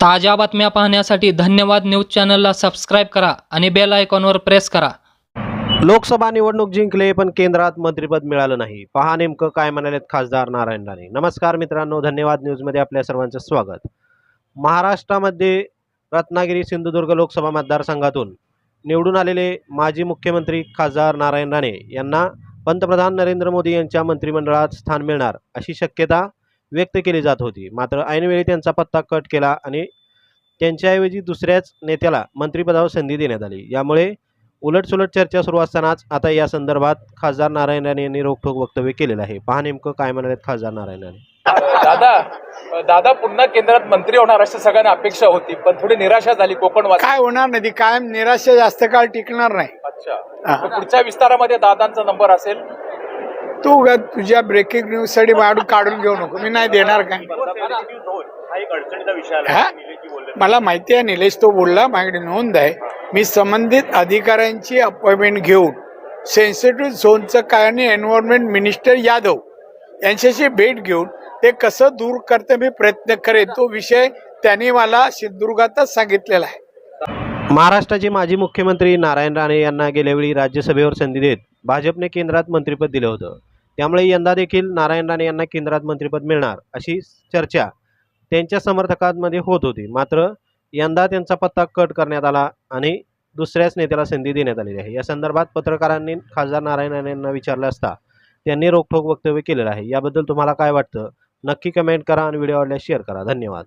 ताज्या बातम्या पाहण्यासाठी धन्यवाद न्यूज चॅनलला सबस्क्राईब करा आणि बेल आयकॉनवर प्रेस करा. लोकसभा निवडणूक जिंकले पण केंद्रात मंत्रिपद मिळालं नाही. पहा नेमकं काय म्हणालेत खासदार नारायण राणे. नमस्कार मित्रांनो धन्यवाद न्यूजमध्ये आपल्या सर्वांचं स्वागत. महाराष्ट्रामध्ये रत्नागिरी सिंधुदुर्ग लोकसभा मतदारसंघातून निवडून आलेले माजी मुख्यमंत्री खासदार नारायण राणे यांना पंतप्रधान नरेंद्र मोदी यांच्या मंत्रिमंडळात स्थान मिळणार अशी शक्यता व्यक्त केली जात होती. मात्र ऐनवेळी त्यांचा पत्ता कट केला आणि त्यांच्याऐवजी दुसऱ्याच नेत्याला मंत्रिपदावर संधी देण्यात आली. यामुळे उलटसुलट चर्चा सुरू असतानाच आता या संदर्भात खासदार नारायण राणे यांनी रोखठोक वक्तव्य केलेलं आहे. पहा नेमकं काय म्हणालेत खासदार नारायण राणे. दादा दादा पुन्हा केंद्रात मंत्री होणार अशी सगळ्यांना अपेक्षा होती पण थोडी निराशा झाली कोकण काय होणार नाही कायम निराशा जास्त काळ टिकणार नाही. अच्छा. पुढच्या विस्तारामध्ये दादांचा नंबर असेल तू उगा तुझ्या ब्रेकिंग न्यूजसाठी वाढून काढून घेऊ नको. मी नाही देणार काय. हा? मला माहिती आहे निलेश तो बोलला माझ्याकडे नोंद आहे. मी संबंधित अधिकाऱ्यांची अपॉइंटमेंट घेऊन सेन्सिटिव्ह झोनचं काय आणि एन्व्हायरमेंट मिनिस्टर यादव यांच्याशी भेट घेऊन ते कसं दूर करते मी प्रयत्न करेन. तो विषय त्यांनी मला सिंधुदुर्गातच सांगितलेला आहे. महाराष्ट्राचे माजी मुख्यमंत्री नारायण राणे यांना गेल्यावेळी राज्यसभेवर संधी देत भाजपने केंद्रात मंत्रिपद दिलं होतं. त्यामुळे यंदा देखील नारायण राणे यांना केंद्रात मंत्रिपद मिळणार अशी चर्चा त्यांच्या समर्थकांमध्ये होत होती. मात्र यंदा त्यांचा पत्ता कट करण्यात आला आणि दुसऱ्याच नेत्याला संधी देण्यात आलेली आहे. या संदर्भात पत्रकारांनी खासदार नारायण राणे यांना विचारलं असता त्यांनी रोखोक वक्तव्य केलेलं आहे. याबद्दल तुम्हाला काय वाटतं? नक्की कमेंट करा आणि व्हिडिओ आवडल्यास शेअर करा. धन्यवाद.